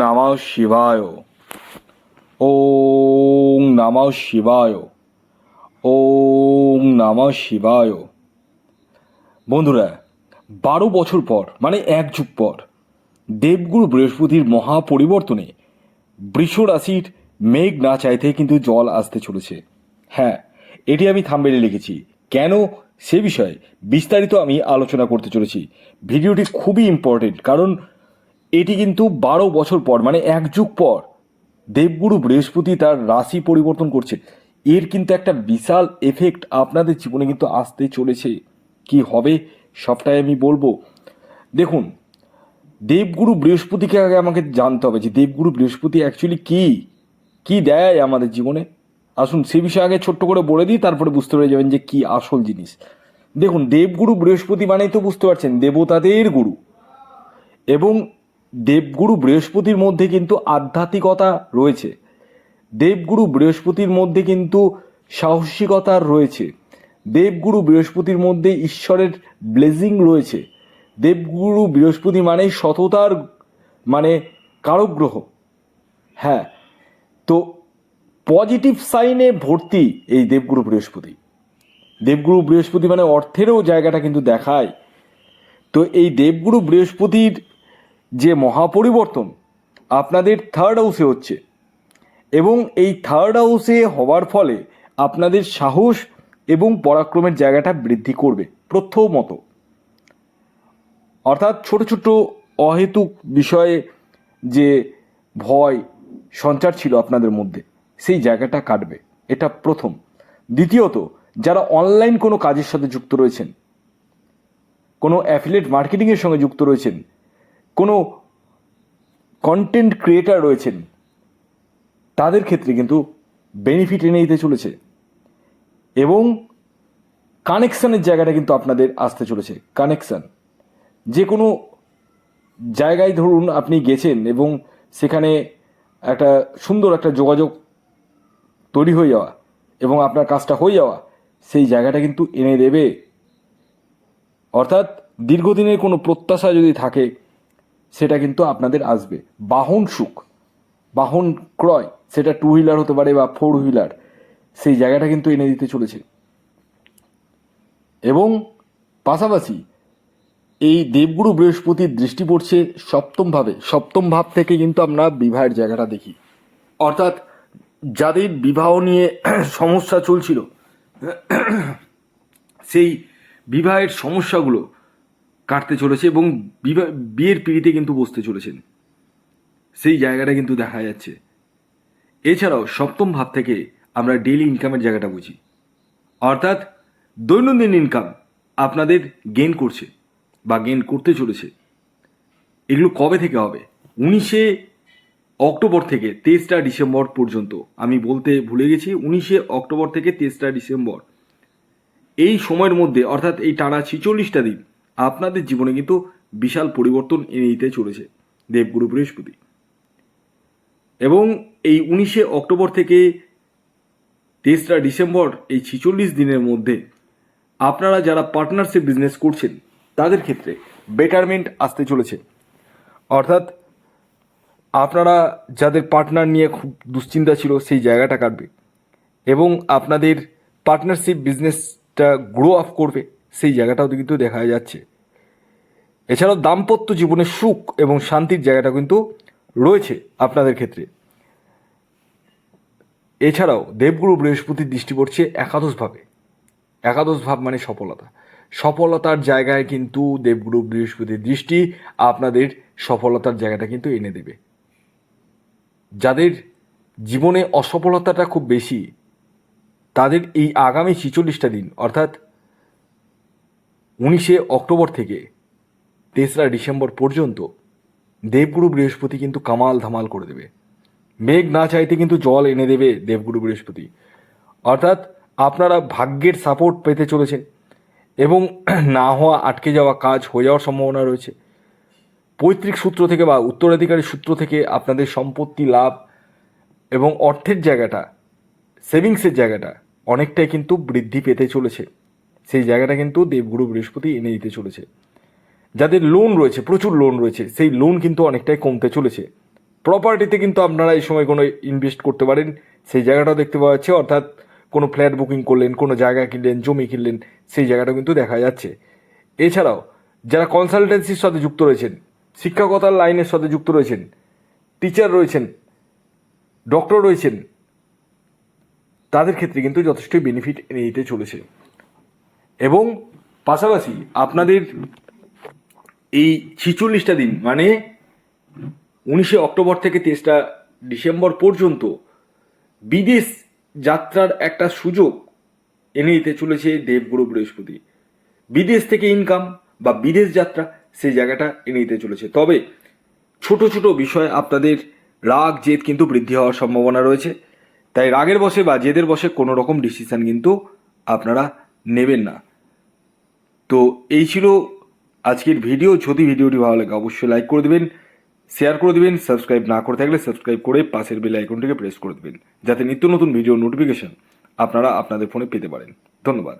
নমঃ শিবায়। ওম নমঃ শিবায়। ওম নমঃ শিবায়। বন্ধুরা, বারো বছর পর মানে এক যুগ পর, দেবগুরু বৃহস্পতির মহা পরিবর্তনে বৃষ রাশির মেঘ না চাইতে কিন্তু জল আসতে চলেছে। হ্যাঁ এটি আমি থাম্বেলে লিখেছি। কেন? সে বিষয়ে বিস্তারিত আমি আলোচনা করতে চলেছি। ভিডিওটি খুবই ইম্পর্টেন্ট কারণ এটি কিন্তু বারো বছর পর মানে এক যুগ পর, দেবগুরু বৃহস্পতি তার রাশি পরিবর্তন করছে। এর কিন্তু একটা বিশাল এফেক্ট আপনাদের জীবনে কিন্তু আসতে চলেছে। কি হবে, সবটাই আমি বলব। দেখুন, দেবগুরু বৃহস্পতিকে আগে আমাকে জানতে হবে যে দেবগুরু বৃহস্পতি অ্যাকচুয়ালি কি? কি দেয় আমাদের জীবনে? আসুন সে বিষয়ে আগে ছোট্ট করে বলে দিই, তারপরে বুঝতে পেরে যাবেন যে কি আসল জিনিস। দেখুন, দেবগুরু বৃহস্পতি মানেই তো বুঝতে পারছেন, দেবতাদের গুরু। এবং দেবগুরু বৃহস্পতির মধ্যে কিন্তু আধ্যাত্মিকতা রয়েছে। দেবগুরু বৃহস্পতির মধ্যে কিন্তু সাহসিকতা রয়েছে। দেবগুরু বৃহস্পতির মধ্যে ঈশ্বরের ব্লেজিং রয়েছে। দেবগুরু বৃহস্পতি মানে সততার মানে কারগ্রহ। হ্যাঁ তো পজিটিভ সাইনে ভর্তি এই দেবগুরু বৃহস্পতি। দেবগুরু বৃহস্পতি মানে অর্থেরও জায়গাটা কিন্তু দেখায়। তো এই দেবগুরু বৃহস্পতির যে মহাপরিবর্তন আপনাদের থার্ড হাউসে হচ্ছে এবং এই থার্ড হাউসে হওয়ার ফলে আপনাদের সাহস এবং পরাক্রমের জায়গাটা বৃদ্ধি করবে প্রথমত। অর্থাৎ ছোট ছোট অহেতুক বিষয়ে যে ভয়, সঞ্চার ছিল আপনাদের মধ্যে, সেই জায়গাটা কাটবে। এটা প্রথম। দ্বিতীয়ত, যারা অনলাইন কোনো কাজের সাথে যুক্ত রয়েছেন, কোনো অ্যাফিলেট মার্কেটিংয়ের সঙ্গে যুক্ত রয়েছেন কোনো কন্টেন্ট ক্রিয়েটার রয়েছেন, তাদের ক্ষেত্রে কিন্তু বেনিফিট এনে দিতে চলেছে এবং কানেকশানের জায়গাটা কিন্তু আপনাদের আসতে চলেছে কানেকশান যে কোনো জায়গায় ধরুন আপনি গেছেন এবং সেখানে একটা সুন্দর একটা যোগাযোগ তৈরি হয়ে যাওয়া এবং আপনার কাজটা হয়ে যাওয়া, সেই জায়গাটা কিন্তু এনে দেবে। অর্থাৎ দীর্ঘদিনের কোনো প্রত্যাশা যদি থাকে সেটা কিন্তু আপনাদের আসবে। বাহন সুখ, বাহন ক্রয়, সেটা টু হুইলার হতে পারে বা ফোর হুইলার সেই জায়গাটা কিন্তু এনে দিতে চলেছে। এবং পাশাপাশি এই দেবগুরু বৃহস্পতির দৃষ্টি পড়ছে সপ্তম ভাবে। সপ্তম ভাব থেকে কিন্তু আমরা বিবাহের জায়গাটা দেখি। অর্থাৎ যাদের বিবাহ নিয়ে সমস্যা চলছিল, সেই বিবাহের সমস্যাগুলো কাটতে চলেছে এবং বিয়ের পিড়িতে কিন্তু বসতে চলেছেন। সেই জায়গাটা কিন্তু দেখা যাচ্ছে। এছাড়াও সপ্তম ভাব থেকে আমরা ডেইলি ইনকামের জায়গাটা বুঝি। অর্থাৎ দৈনন্দিন ইনকাম আপনাদের গেন করছে বা গেন করতে চলেছে। এগুলো কবে থেকে হবে? উনিশে অক্টোবর থেকে তেইশটা ডিসেম্বর পর্যন্ত। আমি বলতে ভুলে গেছি, উনিশে অক্টোবর থেকে তেইশটা ডিসেম্বর। এই সময়ের মধ্যে, অর্থাৎ এই টানা ছিচল্লিশটা দিন আপনাদের জীবনে কিন্তু বিশাল পরিবর্তন এনে দিতে চলেছে দেবগুরু বৃহস্পতি। এবং এই উনিশে অক্টোবর থেকে তেসরা ডিসেম্বর, এই ছিচল্লিশ দিনের মধ্যে আপনারা যারা পার্টনারশিপ বিজনেস করছেন, তাদের ক্ষেত্রে বেটারমেন্ট আসতে চলেছে। অর্থাৎ আপনারা যাদের পার্টনার নিয়ে খুব দুশ্চিন্তা ছিল, সেই জায়গাটা কাটবে এবং আপনাদের পার্টনারশিপ বিজনেসটা গ্রো আপ করবে। সেই জায়গাটাও কিন্তু দেখা যাচ্ছে। এছাড়াও দাম্পত্য জীবনে সুখ এবং শান্তির জায়গাটা কিন্তু রয়েছে আপনাদের ক্ষেত্রে। এছাড়াও দেবগুরু বৃহস্পতির দৃষ্টি পড়ছে একাদশভাবে। একাদশ ভাব মানে সফলতা। সফলতার জায়গায় কিন্তু দেবগুরু বৃহস্পতির দৃষ্টি আপনাদের সফলতার জায়গাটা কিন্তু এনে দেবে। যাদের জীবনে অসফলতাটা খুব বেশি, তাদের এই আগামী ছিচল্লিশটা দিন, অর্থাৎ উনিশে অক্টোবর থেকে তেসরা ডিসেম্বর পর্যন্ত দেবগুরু বৃহস্পতি কিন্তু কামাল ধামাল করে দেবে। মেঘ না চাইতে কিন্তু জল এনে দেবে দেবগুরু বৃহস্পতি। অর্থাৎ আপনারা ভাগ্যের সাপোর্ট পেতে চলেছেন এবং না হওয়া, আটকে যাওয়া কাজ হয়ে যাওয়ার সম্ভাবনা রয়েছে। পৈতৃক সূত্র থেকে বা উত্তরাধিকারী সূত্র থেকে আপনাদের সম্পত্তি, লাভ এবং অর্থের জায়গাটা সেভিংসের জায়গাটা অনেকটাই কিন্তু বৃদ্ধি পেতে চলেছে। সেই জায়গাটা কিন্তু দেবগুরু বৃহস্পতি এনে দিতে চলেছে। যাদের লোন রয়েছে, প্রচুর লোন রয়েছে, সেই লোন কিন্তু অনেকটাই কমতে চলেছে। প্রপার্টিতে কিন্তু আপনারা এই সময় কোনো ইনভেস্ট করতে পারেন, সেই জায়গাটাও দেখতে পাওয়া যাচ্ছে, অর্থাৎ কোনো ফ্ল্যাট বুকিং করলেন, কোনো জায়গা কিনলেন, জমি কিনলেন, সেই জায়গাটা কিন্তু দেখা যাচ্ছে। এছাড়াও, যারা কনসালটেন্সির সাথে যুক্ত রয়েছেন, শিক্ষকতার লাইনের সাথে যুক্ত রয়েছেন টিচার রয়েছেন ডক্টর রয়েছেন, তাদের ক্ষেত্রে কিন্তু যথেষ্টই বেনিফিট এনে দিতে চলেছে। এবং পাশাপাশি আপনাদের এই ছিচল্লিশটা দিন মানে উনিশে অক্টোবর থেকে তেইশটা ডিসেম্বর পর্যন্ত বিদেশ যাত্রার একটা সুযোগ এনে দিতে চলেছে দেবগুরু বৃহস্পতি। বিদেশ থেকে ইনকাম বা বিদেশ যাত্রা সেই জায়গাটা এনে দিতে চলেছে। তবে ছোট ছোট বিষয়, আপনাদের রাগ, জেদ কিন্তু বৃদ্ধি হওয়ার সম্ভাবনা রয়েছে। তাই রাগের বসে বা জেদের বসে কোনো রকম ডিসিশন কিন্তু আপনারা নেবেন না। তো এই ছিল আজকের ভিডিও। যদি ভিডিওটি ভালো লাগে, অবশ্যই লাইক করে দেবেন শেয়ার করে দেবেন সাবস্ক্রাইব না করে থাকলে সাবস্ক্রাইব করে পাশের বেল আইকনটিকে প্রেস করে দেবেন, যাতে নিত্য নতুন ভিডিও নোটিফিকেশান আপনারা আপনাদের ফোনে পেতে পারেন। ধন্যবাদ।